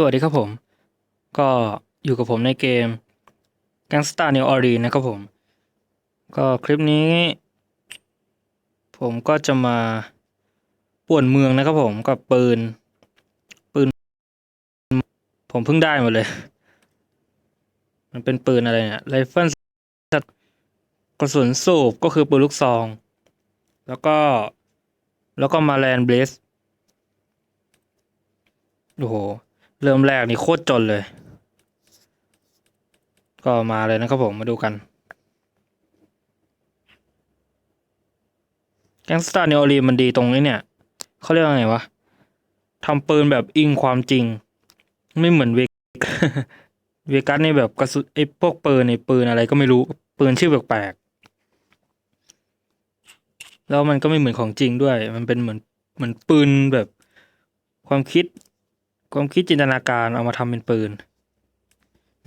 สวัสดีครับผม ก็อยู่กับผมในเกม Gangsta New Orleans นะครับผม ก็คลิปนี้ ผมก็จะมาป่วนเมืองนะครับผมกับปืน ปืน ผมเพิ่งได้มาเลย มันเป็นปืนอะไรเนี่ยไรเฟิลกระสุนสูบก็คือปืนลูกซอง แล้วก็แล้วก็มาแลนเบสโอ้โห เริ่มแรกนี่โคตรจนเลย ก็มาเลยนะครับผมมาดูกัน แก๊งสตาร์เนโอรีมันดีตรงนี้เนี่ยเขาเรียกว่าไงวะทำปืนแบบอิงความจริง ไม่เหมือนเวกเวกัสนี่แบบกระสุนไอ้พวกปืนในปืนอะไรก็ไม่รู้ปืนชื่อแปลกๆแล้วมันก็ไม่เหมือนของจริงด้วย มันเป็นเหมือนเหมือนปืนแบบความคิด ความคิดจินตนาการเอามาทำเป็นปืน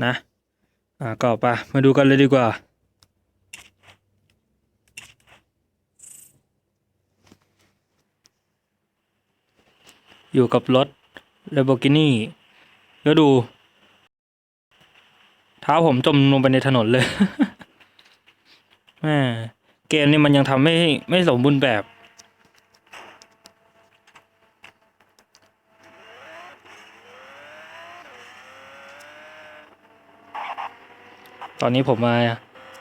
นะ อ่าก็ไปมาดูกันเลยดีกว่า อยู่กับรถ Lamborghini แล้วดู เท้าผมจมลงไปในถนนเลยแม่เกมนี้มันยังทำไม่ไม่สมบูรณ์แบบ ตอนนี้ผมมา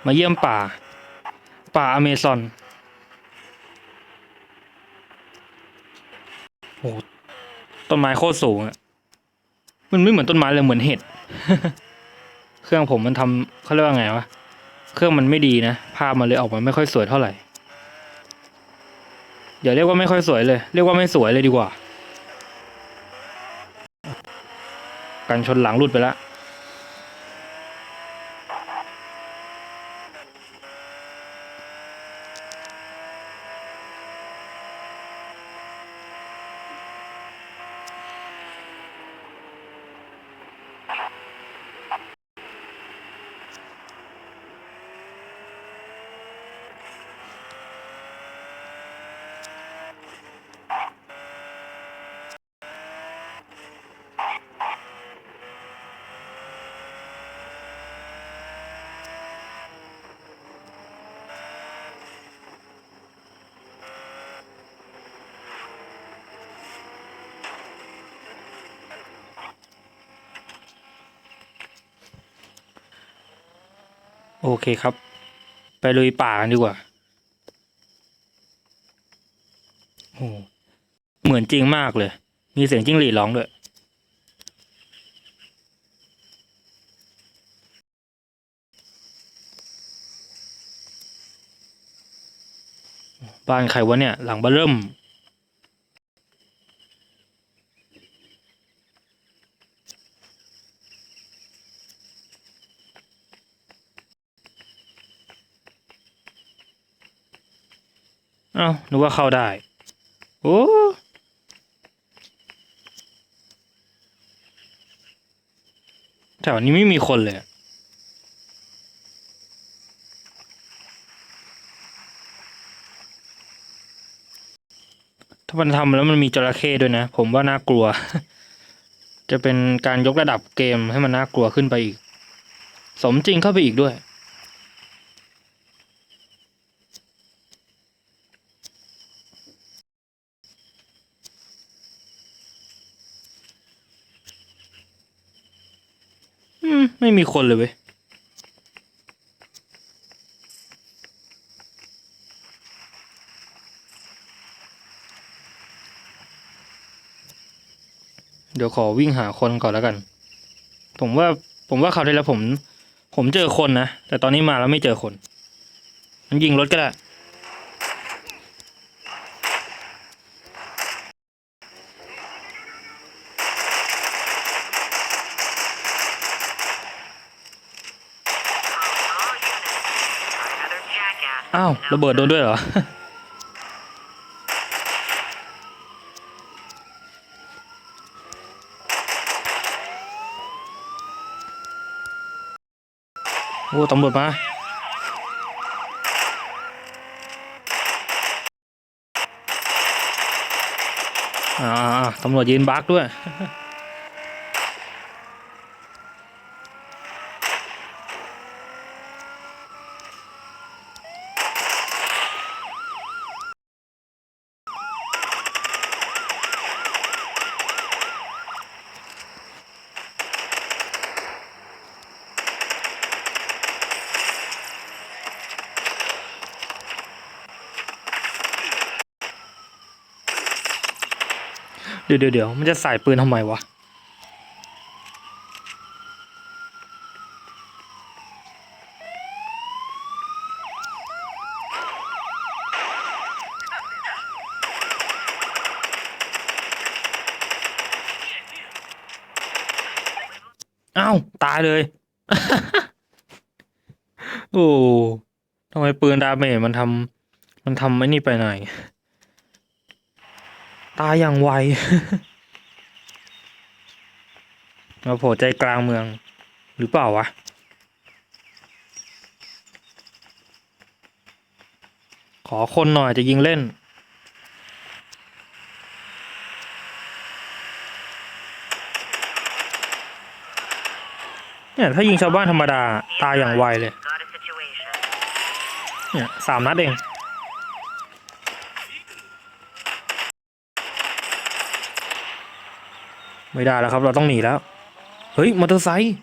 มาเยี่ยมป่า ป่าอเมซอนโอ้โหต้นไม้โคตรสูงอะมันไม่เหมือนต้นไม้เลยเหมือนเห็ด เครื่องผมมันทำเขาเรียกว่าไงวะ เครื่องมันไม่ดีนะ ภาพมันเลยออกมาไม่ค่อยสวยเท่าไหร่ เดี๋ยวเรียกว่าไม่ค่อยสวยเลย เรียกว่าไม่สวยเลยดีกว่า กันชนหลังหลุดไปแล้ว โอเคครับ ไปลุยป่ากันดีกว่าโอ้เหมือนจริงมากเลย มีเสียงจิ้งหรีดร้องด้วยบ้านใครวะเนี่ย หลังบ้าเริ่ม เอ้านึกว่าเข้าได้ โอ้แถวนี้ไม่มีคนเลยถ้ามันทำแล้วมันมีจระเข้ด้วยนะ ผมว่าน่ากลัว จะเป็นการยกระดับเกมให้มันน่ากลัวขึ้นไปอีก สมจริงเข้าไปอีกด้วย ไม่มีคนเลยเว้ยเดี๋ยวขอวิ่งหาคนก่อนแล้วกัน ผมว่าผมว่าคราวที่แล้วผม ผมเจอคนนะ แต่ตอนนี้มาแล้วไม่เจอคน มันยิงรถก็ได้ อ้าวระเบิดโดนด้วยเหรอ โอ้ตำรวจมาอ่าๆตำรวจยืนบักด้วย ดี๋ยวเดี๋ยวเดี๋ยวมันจะใส่ปืนทำไมวะ อ้าว ตายเลย โอ้ทำไมปืนดาเมจมันทำมันทำไอ้นี่ไปหน่อย ตายอย่างไวมาโผล่ใจกลางเมือง หรือเปล่าวะ ขอคนหน่อยจะยิงเล่น เนี่ย ถ้ายิงชาวบ้านธรรมดา ตายอย่างไวเลย เนี่ยสามนัดเอง ไม่ได้แล้วครับ เราต้องหนีแล้ว เฮ้ยมอเตอร์ไซค์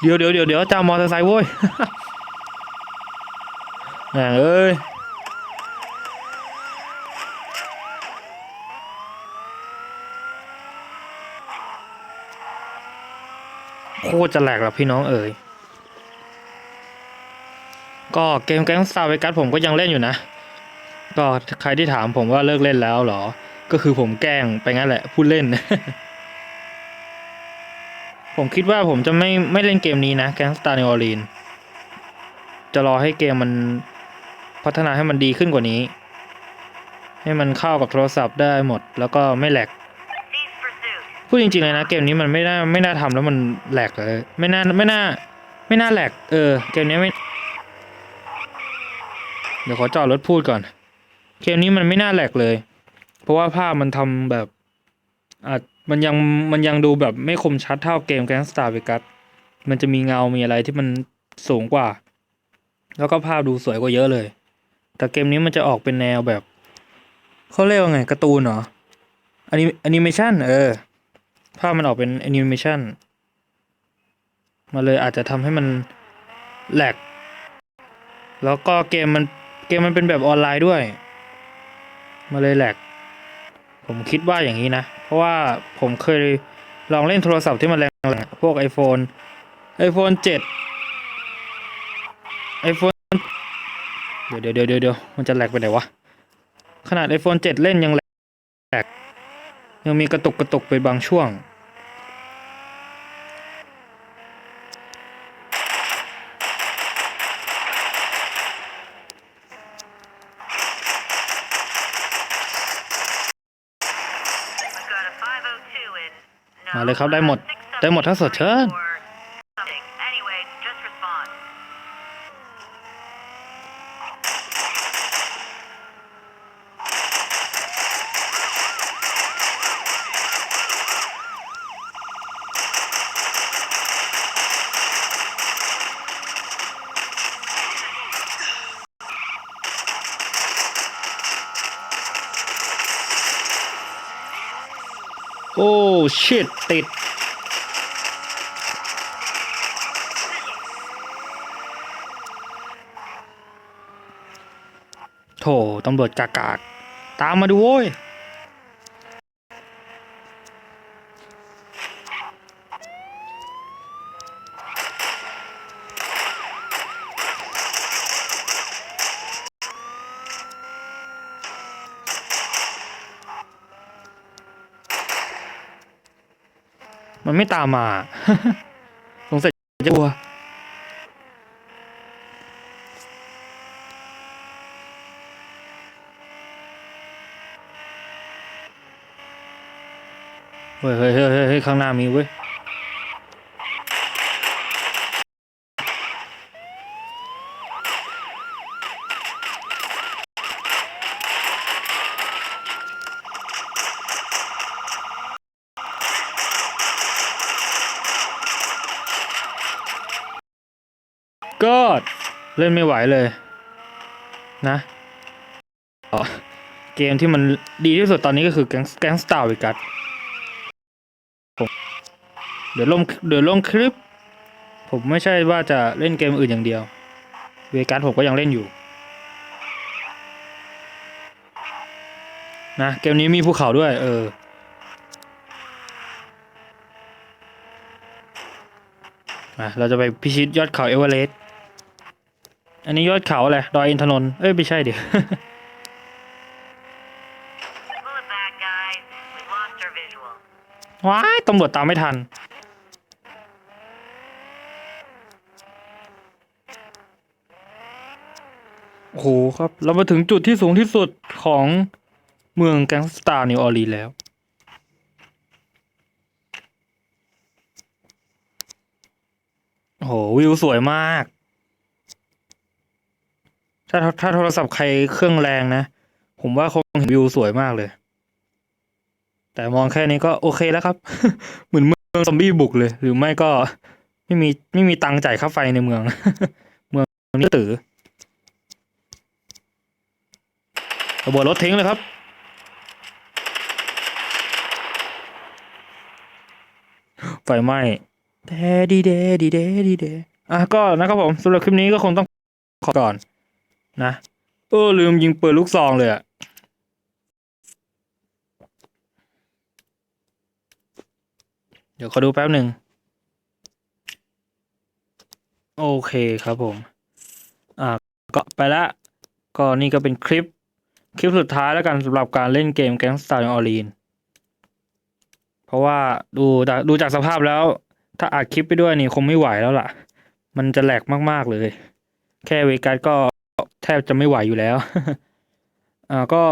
เดี๋ยวเดี๋ยวเดี๋ยวเดี๋ยวจ้ามอเตอร์ไซค์โว้ยแหมเอ้ยโคตรจะแหลกแล้วพี่น้องเอ๋ยก็เกมแก๊งสตาร์เวกัสผมก็ยังเล่นอยู่นะ ก็ใครที่ถามผมว่าเลิกเล่นแล้วหรอ ก็คือผมแกล้งไปงั้นแหละพูดเล่น ผมคิดว่าผมจะไม่ไม่เล่นเกมนี้นะแก๊งสตาร์ในออรีนจะรอให้เกมมันพัฒนาให้มันดีขึ้นกว่านี้ ให้มันเข้ากับโทรศัพท์ได้หมด แล้วก็ไม่แหลกพูดจริงๆเลยนะเกมนี้มันไม่น่าไม่น่าทำแล้วมันแหลกเลยไม่น่าไม่น่าไม่น่าแหลกเออเกมนี้ไม่ เดี๋ยวขอจอดรถพูดก่อน เกมนี้มันไม่น่าแหลกเลย เพราะว่าภาพมันทำแบบอาจมันยังมันยังดูแบบไม่คมชัดเท่าเกมแกงสตาร์เวกัสมันจะมีเงา มีอะไรที่มันสูงกว่า แล้วก็ภาพดูสวยกว่าเยอะเลย แต่เกมนี้มันจะออกเป็นแนวแบบเขาเรียกว่าไงการ์ตูนเหรออนิอนิเมชันเออ ภาพมันออกเป็นแอนิเมชันมาเลยอาจจะทำให้มันแหลก แล้วก็เกมมันเกมมันเป็นแบบออนไลน์ด้วย มาเลยแหลก ผมคิดว่าอย่างนี้นะ เพราะว่าผมเคยลองเล่นโทรศัพท์ที่มันแรงๆพวก iPhone iPhone 7 iPhone เดี๋ยวเดี๋ยวเดี๋ยวเดี๋ยวมันจะแหลกไปไหนวะ ขนาด iPhone 7 เล่นยังแหลกยังมีกระตุกกระตุกไปบางช่วง มาเลยครับได้หมด ได้หมดถ้าสดเชิญ โอ้ชิดติด โถตำรวจกากาก ตามมาดูโว้ย มันไม่ตามมา สงสัยจะกลัว เฮ้ยเฮ้ยเฮ้ยเฮ้ยข้างหน้ามีเว้ย ก็เล่นไม่ไหวเลย นะเกมที่มันดีที่สุดตอนนี้ก็คือแก๊งแก๊งสตาร์วิกัสเดี๋ยวลงเดี๋ยวลงคลิป ผมไม่ใช่ว่าจะเล่นเกมอื่นอย่างเดียว เวกัสผมก็ยังเล่นอยู่ นะ เกมนี้มีภูเขาด้วย เออมาเราจะไปพิชิตยอดเขาเอเวอเรสต์ อันนี้ยอดเขาอะไรดอยอินทนนท์เอ้ยไม่ใช่เดี๋ยว Pull it back, guys. We lost our visual. ว้ายตำรวจตามไม่ทัน โอ้โหครับ เรามาถึงจุดที่สูงที่สุดของเมืองแก๊งสตาร์นิวออร์ลีนส์แล้ว โอ้โห วิวสวยมาก ถ้าถ้าโทรศัพท์ใครเครื่องแรงนะ ผมว่าคงเห็นวิวสวยมากเลย แต่มองแค่นี้ก็โอเคแล้วครับ เหมือนเมืองซอมบี้บุกเลย หรือไม่ก็ไม่มีไม่มีตังค์จ่ายค่าไฟในเมือง เมืองนี้ตือระเบิดรถทิ้งเลยครับ ไฟไหม้เดดีเดดีเดดีเดอะก็นะครับผมสำหรับคลิปนี้ก็คงต้องขอก่อน นะเออลืมยิงปืนลูกซองเลยอะเดี๋ยวขอดูแป๊บหนึ่ง โอเคครับผม อ่าก็ไปละ ก็นี่ก็เป็นคลิป คลิปสุดท้ายแล้วกันสำหรับการเล่นเกม Gangstar New Orleans เพราะว่าดูดูจากสภาพแล้ว ถ้าอัดคลิปไปด้วยนี่คงไม่ไหวแล้วล่ะ มันจะแหลกมาก ๆ เลย แค่เวกัสก็ แทบจะไม่ไหวอยู่แล้ว อ่าก็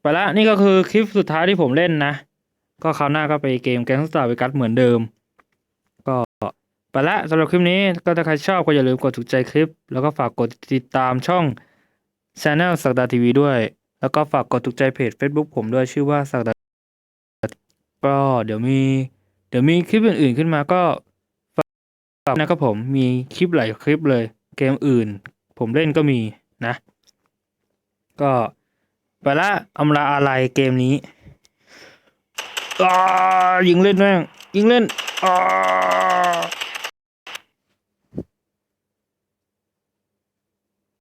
ไปละนี่ก็คือคลิปสุดท้ายที่ผมเล่นนะ ก็คราวหน้าก็ไปเกม Gangstar Vegas เหมือนเดิม ก็ไปละสำหรับคลิปนี้ก็ถ้าใครชอบก็อย่าลืมกดถูกใจคลิป แล้วก็ฝากกดติดตามช่อง Channel สักดาทีวีด้วย แล้วก็ฝากกดถูกใจเพจ Facebook ผมด้วยชื่อว่าสักดาก็เดี๋ยวมีเดี๋ยวมีคลิปอื่นๆขึ้นมาก็ฝากนะครับผมมีคลิปหลายคลิปเลยเกมอื่น ผมเล่นก็มีนะ ก็ไปละอำลาอะไรเกมนี้อ่ายิงเล่นแม่งยิงเล่นอ่า